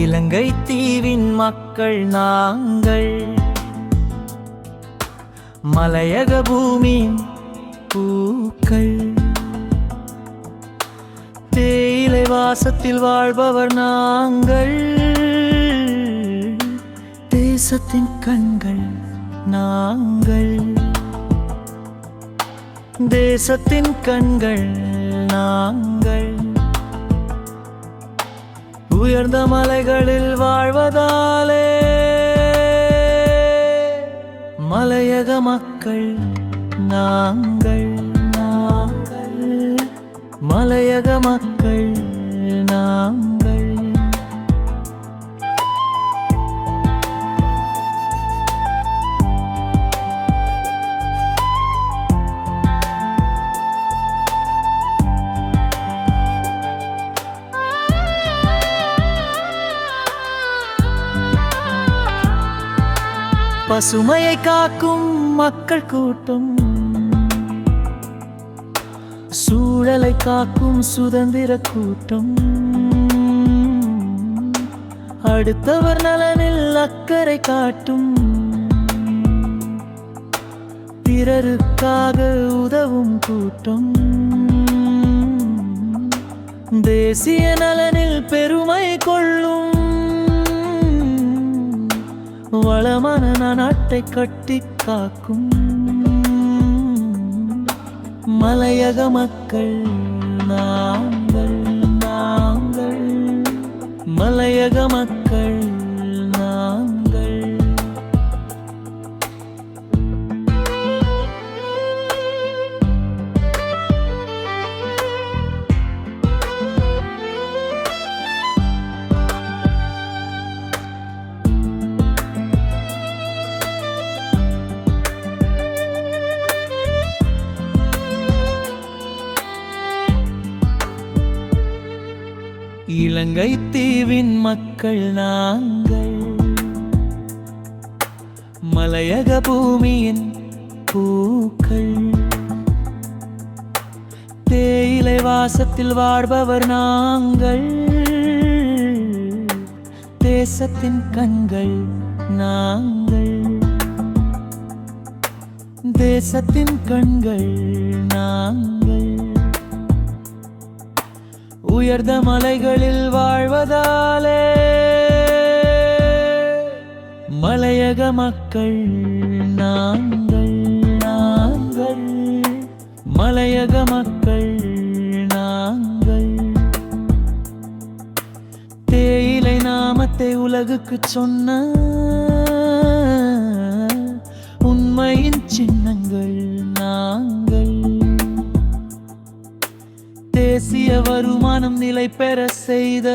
இலங்கை தீவின் மக்கள் நாங்கள். மலையக பூமியின் பூக்கள். தேயிலை வாசத்தில் வாழ்பவர் நாங்கள். தேசத்தின் கண்கள் நாங்கள். தேசத்தின் கண்கள் நாங்கள். உயர்ந்த மலைகளில் வாழ்வதாலே. மலையக மக்கள் நாங்கள் நாங்கள். மலையக மக்கள் பசுமையை காக்கும் மக்கள் கூட்டம். சூழலை காக்கும் சுதந்திர கூட்டம். அடுத்தவர் நலனில் அக்கறை காட்டும். பிறருக்காக உதவும் கூட்டம். தேசிய நலனில் பெருமை கொள்ளும் வளமான நாட்டை கட்டி காக்கும். மலையக மக்கள் நாங்கள் நாங்கள். மலையக மக்கள் இலங்கை தீவின் மக்கள் நாங்கள். மலையக பூமியின் பூக்கள். தேயிலை வாசத்தில் வாழ்பவர் நாங்கள். தேசத்தின் கண்கள் நாங்கள். தேசத்தின் கண்கள் நாங்கள். உயர்ந்த மலைகளில் வாழ்வதாலே. மலையக மக்கள் நாங்கள் நாங்கள். மலையக மக்கள் நாங்கள். தேயிலை நாமத்தை உலகுக்கு சொன்ன உண்மையின் சின்னங்கள் நாங்கள். வருமானம் நிலை பெற செய்த